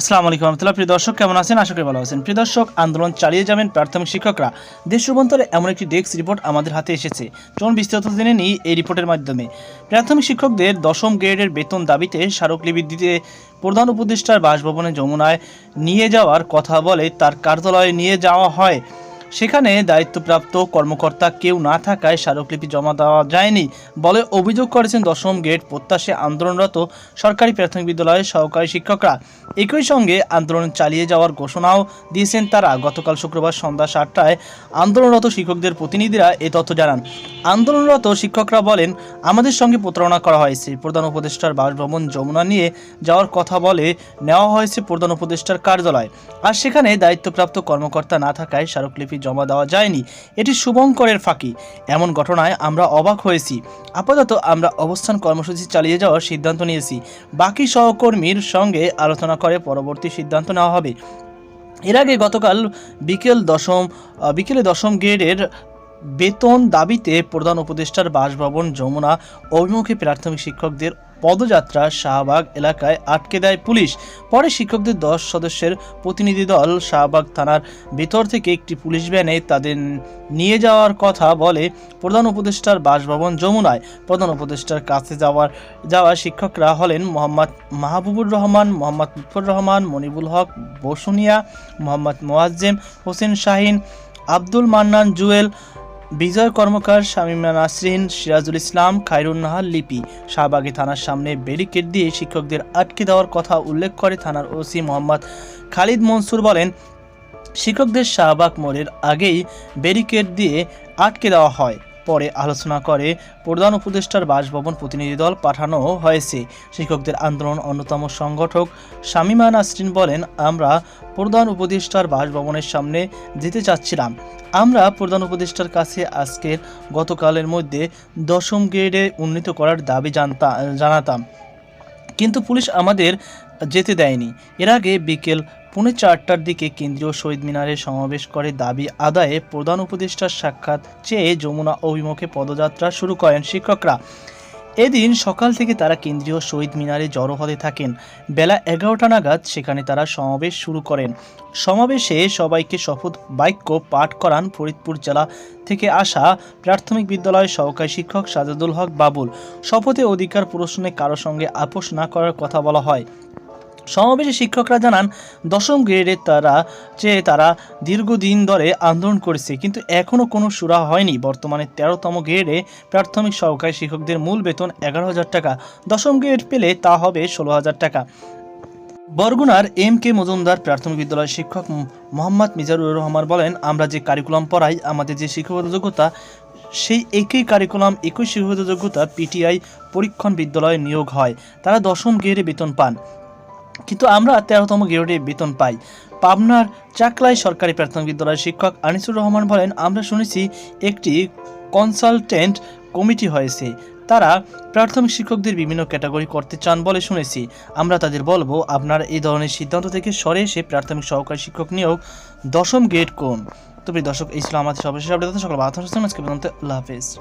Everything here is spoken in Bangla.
আসসালামু আলাইকুম রহমতুল্লাহ। প্রিয় দর্শক, কেমন আছেন? আশা করি ভালো আছেন। প্রিয় দর্শক, আন্দোলন চালিয়ে যাবেন প্রাথমিক শিক্ষকরা। দেশ এমন একটি ডেস্ক রিপোর্ট আমাদের হাতে এসেছে। চলুন বিস্তারিত জেনে নিই এই রিপোর্টের মাধ্যমে। প্রাথমিক শিক্ষকদের দশম গ্রেডের বেতন দাবিতে স্মারকলিপি দিতে প্রধান উপদেষ্টার বাসভবনে যমুনায় নিয়ে যাওয়ার কথা বলে তার কার্যালয়ে নিয়ে যাওয়া হয়। সেখানে দায়িত্বপ্রাপ্ত কর্মকর্তা কেউ না থাকায় স্মারকলিপি জমা দেওয়া যায়নি বলে অভিযোগ করেছেন দশম গেট প্রত্যাশে আন্দোলনরত সরকারি প্রাথমিক বিদ্যালয়ের সহকারী শিক্ষকরা। একই সঙ্গে আন্দোলন চালিয়ে যাওয়ার ঘোষণাও দিয়েছেন তারা। গতকাল শুক্রবার সন্ধ্যা সাতটায় আন্দোলনরত শিক্ষকদের প্রতিনিধিরা এ তথ্য জানান। আন্দোলনরত শিক্ষকরা বলেন, আমাদের সঙ্গে প্রতারণা করা হয়েছে। প্রধান উপদেষ্টার বাসভবন যমুনা নিয়ে যাওয়ার কথা বলে নেওয়া হয়েছে প্রধান উপদেষ্টার কার্যালয়। আর সেখানে দায়িত্বপ্রাপ্ত কর্মকর্তা না থাকায় স্মারকলিপি জমা দেওয়া যায়নি। এটি শুভঙ্করের ফাঁকি। এমন ঘটনায় আমরা অবাক হয়েছি। আপাতত আমরা অবস্থান কর্মসূচি চালিয়ে যাওয়ার সিদ্ধান্ত নিয়েছি। বাকি সহকর্মীর সঙ্গে আলোচনা করে পরবর্তী সিদ্ধান্ত নেওয়া হবে। এর আগে গতকাল বিকেল দশম বিকেলে দশম গ্রেডের বেতন দাবিতে প্রধান উপদেষ্টার বাসভবন যমুনা অভিমুখী প্রাথমিক শিক্ষকদের পদযাত্রা শাহবাগ এলাকায় আটকে দেয় পুলিশ। পরে শিক্ষকদের দশ সদস্যের প্রতিনিধি দল শাহবাগ থানার ভেতর থেকে একটি পুলিশ ভ্যানে তাদের নিয়ে যাওয়ার কথা বলে প্রধান উপদেষ্টার বাসভবন যমুনায়। প্রধান উপদেষ্টার কাছে যাওয়ার, যাওয়া শিক্ষকরা হলেন মোহাম্মদ মাহবুবুর রহমান, মোহাম্মদ লুৎফর রহমান, মনিবুল হক, বসুনিয়া, মোহাম্মদ মোয়াজ্জেম, হোসেন শাহিন, আব্দুল মান্নান জুয়েল বিজয় কর্মকার শামীমা নাসরিন, সিরাজুল ইসলাম, খাইরুন নাহার লিপি। শাহবাগে থানার সামনে ব্যারিকেড দিয়ে শিক্ষকদের আটকে দেওয়ার কথা উল্লেখ করে থানার ওসি মোহাম্মদ খালিদ মনসুর বলেন, শিক্ষকদের শাহবাগ মোড়ের আগেই ব্যারিকেড দিয়ে আটকে দেওয়া হয়। পরে আলোচনা করে প্রধান উপদেষ্টার বাসভবন প্রতিনিধি দল পাঠানো হয়েছে। শিক্ষকদের আন্দোলন অন্যতম সংগঠক শামীমা নাসরিন বলেন, আমরা প্রধান উপদেষ্টার বাসভবনের সামনে যেতে চাচ্ছিলাম। আমরা প্রধান উপদেষ্টার কাছে আজকের গতকালের মধ্যে দশম গ্রেডে উন্নীত করার দাবি জানতা, জানাতাম। কিন্তু পুলিশ আমাদের যেতে দেয়নি। এর আগে বিকেল পৌনে চারটার দিকে কেন্দ্রীয় শহীদ মিনারে সমাবেশ করে দাবি আদায়ে প্রধান উপদেষ্টার সাক্ষাৎ চেয়ে যমুনা অভিমুখে পদযাত্রা শুরু করেন শিক্ষকরা। এদিন সকাল থেকে তারা কেন্দ্রীয় শহীদ মিনারে জড়ো হতে থাকেন। বেলা এগারোটা নাগাদ সেখানে তারা সমাবেশ শুরু করেন। সমাবেশে সবাইকে শপথ, বাক্য পাঠ করান ফরিদপুর জেলা থেকে আসা প্রাথমিক বিদ্যালয়ের সহকারী শিক্ষক সাজাদুল হক বাবুল। শপথে অধিকার প্রশ্নে কারও সঙ্গে আপোষ না করার কথা বলা হয়। সমাবেশে শিক্ষকরা জানান, দশম গ্রেডে তারা যে তারা দীর্ঘদিন ধরে আন্দোলন করেছে, কিন্তু এখনও কোনো সুরা হয়নি। বর্তমানে তেরোতম গ্রেডে প্রাথমিক সহকারী শিক্ষকদের মূল বেতন এগারো হাজার টাকা। দশম গ্রেড পেলে তা হবে ষোলো হাজার টাকা। বরগুনার এম কে মজুমদার প্রাথমিক বিদ্যালয়ের শিক্ষক মোহাম্মদ মিজানুর রহমান বলেন, আমরা যে কারিকুলাম পড়াই, আমাদের যে শিক্ষকতা যোগ্যতা, সেই একই কারিকুলাম, একই শিক্ষকতা যোগ্যতা পিটিআই পরীক্ষণ বিদ্যালয়ে নিয়োগ হয়। তারা দশম গ্রেডে বেতন পান। কিন্তু আমরা তেরোতম গ্রেডে বেতন পাই। পাবনার চাকলায় সরকারি প্রাথমিক বিদ্যালয়ের শিক্ষক আনিসুর রহমান বলেন, আমরা শুনেছি একটি কনসালটেন্ট কমিটি হয়েছে। তারা প্রাথমিক শিক্ষকদের বিভিন্ন ক্যাটাগরি করতে চান বলে শুনেছি। আমরা তাদের বলব, আপনারা এই ধরনের সিদ্ধান্ত থেকে সরে এসে প্রাথমিক সহকারী শিক্ষক নিয়োগ দশম গ্রেড কোন তবে দর্শক, এই ছিল আমাদের সর্বশেষ আপডেট। সকল আল্লাহ হাফেজ।